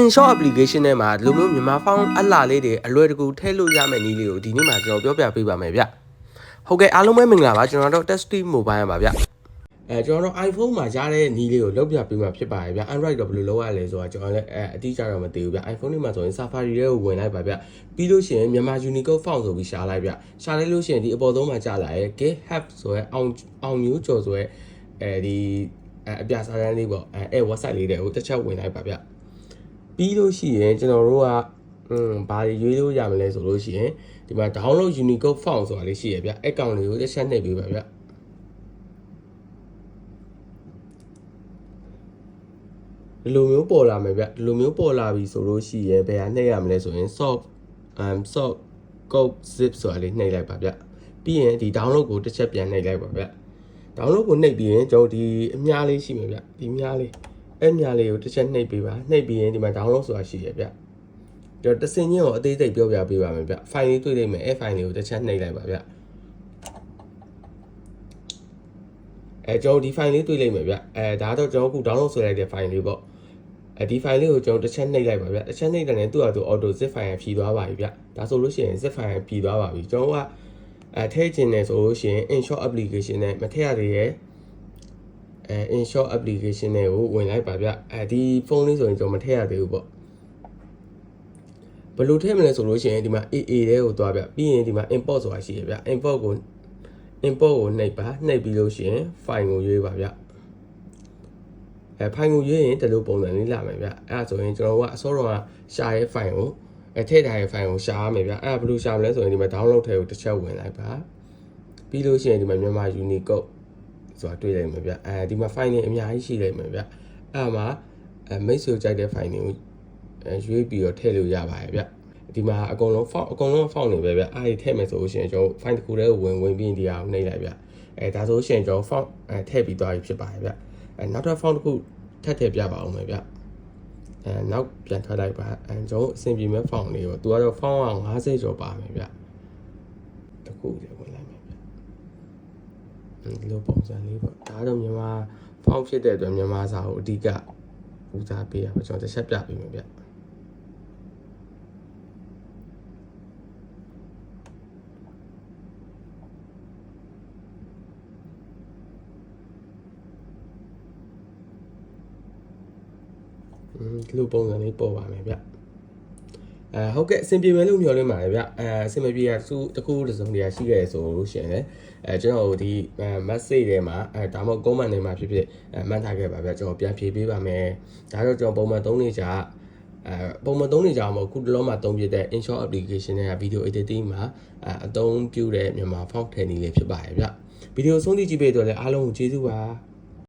InShot application ထဲမှာဒီလိုမျိုးမြန်မာဖောင်းအလှလေးတွေအလွယ်တကူထည့်လို့ရမယ့်နည်းလေးကိုဒီနေ့မှာကျွန်တော်ပြောပြပေးပါမယ်ဗျဟုတ်ကဲ့အားလုံးပဲမင်္ဂလာပါကျွန်တော်တို့ Testy Mobile ပါဗျအဲကျွန်တော်တို့ iPhone မှာကြားတဲ့နည်းလေးကိုလောက်ပြပေးမှာဖြစ်ပါတယ်ဗျ Android တော့ဘယ်လိုလုပ်ရလဲဆိုတာကျွန်တော်လည်းအဲအတိအကျတော့မသိဘူးဗျ iPhone တွေမှာဆိုရင် Safari တွေကိုဝင်လိုက်ပါဗျပြီးလို့ရှိရင်မြန်မာ Unicode font ဆိုပြီးရှာလိုက်ဗျရှာလိုက်လို့ရှိရင်ဒီအပေါ်သုံးမှာကြားလာရဲ့ GitHub ဆိုရဲအောင်အောင်မျိုးကျော်ဆိုရဲအဲဒီအဲအပြစာတန်းလေးပေါ့အဲအဲ website လေးတွေကိုတစ်ချက်ဝင်လိုက်ပါဗျ ပြီးလို့ရှိရင်ကျွန်တော်တို့ကอืมဘာတွေရွေးလို့ရမလဲဆိုလို့ရှိရင်ဒီမှာ download unicode font ဆိုတာလေးရှိရဗျ account လေးကိုတစ်ချက်နှိပ်ပေးပါဗျဒီလိုမျိုးပေါ်လာမယ်ဗျဒီလိုမျိုးပေါ်လာပြီဆိုလို့ရှိရင်ဘယ်ဟာနှိပ်ရမလဲဆိုရင် soft um soft code zip ဆိုတာလေးနှိပ်လိုက်ပါဗျပြီးရင်ဒီ download ကိုတစ်ချက်ပြန်နှိပ်လိုက်ပါဗျ download ကိုနှိပ်ပြီးရင်ကျွန်တော်ဒီအများလေးရှိမယ်ဗျဒီအများလေး အဲ့မြားလေးကိုတစ်ချက်နှိပ်ပေးပါနှိပ်ပြီးရင်ဒီမှာ download ဆိုတာရှိရဗျကျွန်တော်တစ်စင်ချင်းကိုအသေးစိတ်ပြောပြပေးပါမယ်ဗျ file လေးတွေ့လိမ့်မယ်အဲ့ file လေးကိုတစ်ချက်နှိပ်လိုက်ပါဗျအဲကျွန်တော်ဒီ file လေးတွေ့လိမ့်မယ်ဗျအဲဒါတော့ကျွန်တော်အခု download ဆွဲလိုက်တဲ့ file လေးပေါ့အဲဒီ file လေးကိုကျွန်တော်တစ်ချက်နှိပ်လိုက်ပါဗျတစ်ချက်နှိပ်တဲ့နဲ့သူ့ဟာသူ auto zip file ဖြီးသွားပါပြီဗျဒါဆိုလို့ရှိရင် zip file ဖြီးသွားပါပြီကျွန်တော်ကအဲထည့်ခြင်းနေဆိုလို့ရှိရင် InShot application နဲ့မထည့်ရသေးရဲ့ အဲ InShot application တွေကိုဝင်လိုက်ပါဗျအဲဒီဖုန်းလေးဆိုရင်ကျွန်တော်မထည့်ရသေးဘူးပေါ့ဘယ်လိုထည့်မလဲဆိုလို့ရှိရင်ဒီမှာ AA တဲကိုသွားဗျပြီးရင်ဒီမှာ import ဆိုတာရှိရဗျ import ကို import ကိုနှိပ်ပါနှိပ်ပြီးလို့ရှိရင် file ကိုရွေးပါဗျအဲ file ကိုရွေးရင်ဒီလိုပုံစံလေးလာမယ်ဗျအဲဒါဆိုရင်ကျွန်တော်ကအစောတော့ရှာရဲ file ကိုအဲထည့်ထားတဲ့ file ကိုရှာရမယ်ဗျအဲဘယ်လိုရှာမလဲဆိုရင်ဒီမှာ download ထဲကိုတစ်ချက်ဝင်လိုက်ပါပြီးလို့ရှိရင်ဒီမှာမြန်မာ Unicode ဆိုတာတွေ့လိုက်မယ်ဗျအဲဒီမှာ file တွေအများကြီးရှိလိုက်မယ်ဗျအဲ့မှာအဲမိတ်ဆွေကြိုက်တဲ့ file တွေကိုအဲရွေးပြီးတော့ထည့်လို့ရပါတယ်ဗျဒီမှာအကုန်လုံး font အကုန်လုံး font နေပဲဗျအားဒီထည့်မယ်ဆိုလို့ရှိရင်ကျွန်တော် file တစ်ခုတည်းကိုဝင်ဝင်ပြီးဒီဟာကိုနှိပ်လိုက်ဗျအဲဒါဆိုရှင်ကျွန်တော် font အဲထည့်ပြီးသွားပြီဖြစ်ပါတယ်ဗျအဲနောက်ထပ် font တစ်ခုထပ်ထည့်ပြပါအောင်မယ်ဗျအဲနောက်ပြန်ထွက်လိုက်ပါအဲကျွန်တော်အဆင်ပြေမဲ့ font လေးကိုသူကတော့ font က50ကျော်ပါမယ်ဗျတစ်ခုတည်းဝင်လိုက်မယ်ဗျ ဒီလိုပုံစံလေးပေါ့ဒါတော့မြန်မာ font ဖြစ်တဲ့အတွက်မြန်မာစာကိုအဓိကဦးစားပေးရပါကျွန်တော်တစ်ချက်ပြပေးမယ်ဗျอืมဒီလိုပုံစံလေးပေါ်ပါမယ်ဗျ အဲဟုတ်ကဲ့အဆင်ပြေမယ်လို့မျှော်လင့်ပါတယ်ဗျအဲအဆင်မပြေရသူတခုတစ်စုံတရာရှိခဲ့ဆိုလို့ရှိရင်လည်းအဲကျွန်တော်တို့ဒီ message ထဲမှာအဲဒါမှမဟုတ် comment ထဲမှာဖြစ်ဖြစ်အဲမှတ်ထားခဲ့ပါဗျကျွန်တော်ပြန်ဖြေပေးပါမယ်ဒါတော့ကျွန်တော်ပုံမှန်3နေကြအဲပုံမှန်3နေကြမှာအခုတလုံးမှာသုံးပြတဲ့ InShot application နဲ့ video editing မှာအဲအသုံးပြုတဲ့မြန်မာ font ထည့်နည်းလေးဖြစ်ပါတယ်ဗျဗီဒီယိုဆုံးဖြတ်ကြည့်ပေးတော့လည်းအားလုံးကိုကျေးဇူးပါ